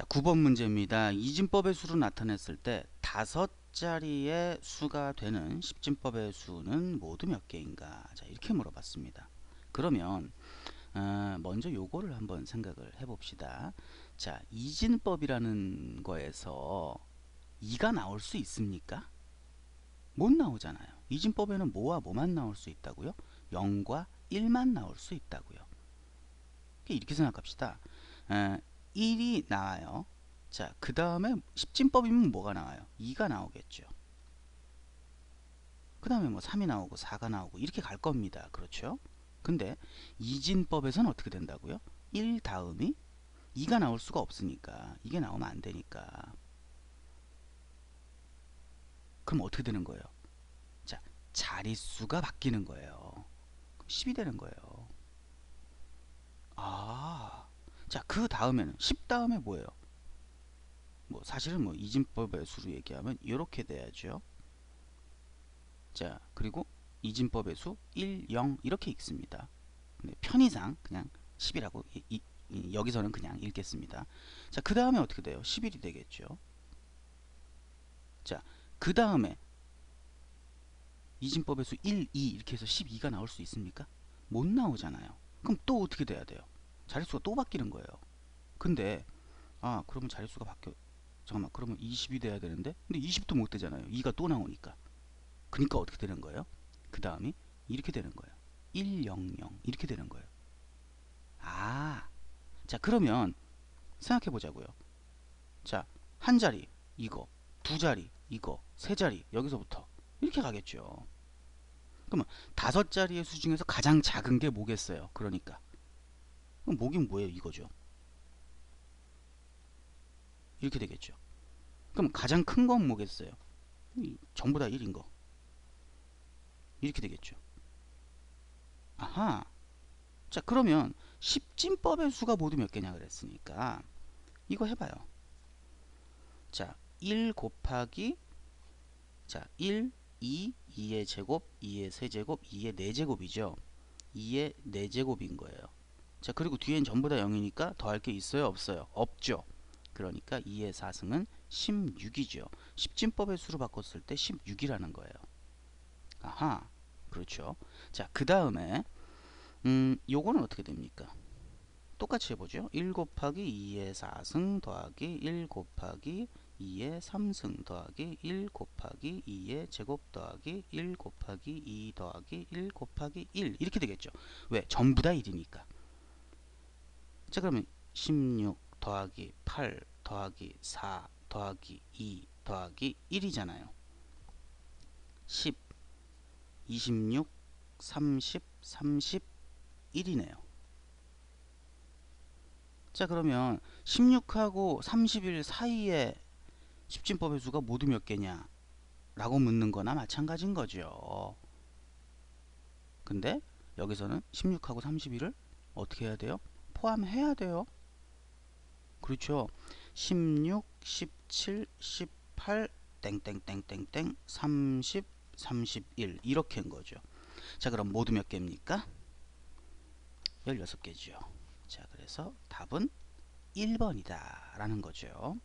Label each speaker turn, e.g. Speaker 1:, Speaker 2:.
Speaker 1: 자, 9번 문제입니다. 이진법의 수로 나타냈을 때 다섯 자리의 수가 되는 십진법의 수는 모두 몇 개인가? 자, 이렇게 물어봤습니다. 그러면 어, 먼저 요거를 한번 생각을 해봅시다. 자, 이진법이라는 거에서 2가 나올 수 있습니까? 못 나오잖아요. 이진법에는 뭐와 뭐만 나올 수 있다고요? 0과 1만 나올 수 있다고요. 이렇게 생각합시다. 에, 1이 나와요. 자, 그 다음에 십진법이면 뭐가 나와요? 2가 나오겠죠. 그 다음에 뭐 3이 나오고 4가 나오고 이렇게 갈 겁니다. 그렇죠? 근데 이진법에서는 어떻게 된다고요? 1 다음이 2가 나올 수가 없으니까 이게 나오면 안 되니까 그럼 어떻게 되는 거예요? 자, 자릿수가 바뀌는 거예요. 10이 되는 거예요. 아, 자, 그 다음에는 10 다음에 뭐예요? 뭐 사실은 뭐 이진법의 수로 얘기하면 이렇게 돼야죠. 자, 그리고 이진법의 수 1, 0 이렇게 읽습니다. 근데 편의상 그냥 10이라고 이, 이, 이, 여기서는 그냥 읽겠습니다. 자, 그 다음에 어떻게 돼요? 11이 되겠죠. 자, 그 다음에 이진법의 수 1, 2 이렇게 해서 12가 나올 수 있습니까? 못 나오잖아요. 그럼 또 어떻게 돼야 돼요? 자릿수가 또 바뀌는 거예요. 근데 아 그러면 자릿수가 바뀌어 잠깐만 그러면 20이 돼야 되는데 근데 20도 못 되잖아요. 2가 또 나오니까. 그러니까 어떻게 되는 거예요? 그 다음이 이렇게 되는 거예요. 1, 0, 0 이렇게 되는 거예요. 아, 자 그러면 생각해 보자고요. 자, 한 자리 이거, 두 자리 이거, 세 자리 여기서부터 이렇게 가겠죠. 그러면 다섯 자리의 수 중에서 가장 작은 게 뭐겠어요? 그러니까 그럼 뭐긴 뭐예요? 이거죠. 이렇게 되겠죠. 그럼 가장 큰 건 뭐겠어요? 전부 다 1인 거. 이렇게 되겠죠. 아하. 자, 그러면 십진법의 수가 모두 몇 개냐 그랬으니까 이거 해봐요. 자, 1 곱하기 자, 1, 2, 2의 제곱, 2의 세제곱, 2의 4제곱이죠. 2의 4제곱인 거예요. 자, 그리고 뒤엔 전부 다 0이니까 더할 게 있어요? 없어요? 없죠. 그러니까 2의 4승은 16이죠. 십진법의 수로 바꿨을 때 16이라는 거예요. 아하, 그렇죠. 자, 그 다음에 음, 요거는 어떻게 됩니까? 똑같이 해보죠. 1 곱하기 2의 4승 더하기 1 곱하기 2의 3승 더하기 1 곱하기 2의 제곱 더하기 1 곱하기 2 더하기 1 곱하기 1 이렇게 되겠죠. 왜? 전부 다 1이니까. 자 그러면 16 더하기 8 더하기 4 더하기 2 더하기 1이잖아요. 10 26 30 31이네요. 자 그러면 16하고 31 사이에 십진법의 수가 모두 몇 개냐 라고 묻는 거나 마찬가지인 거죠. 근데 여기서는 16하고 31을 어떻게 해야 돼요? 포함해야 돼요. 그렇죠. 16, 17, 18, 땡땡땡땡땡, 30, 31 이렇게 한 거죠. 자 그럼 모두 몇 개입니까? 16개죠. 자 그래서 답은 1번이다 라는 거죠.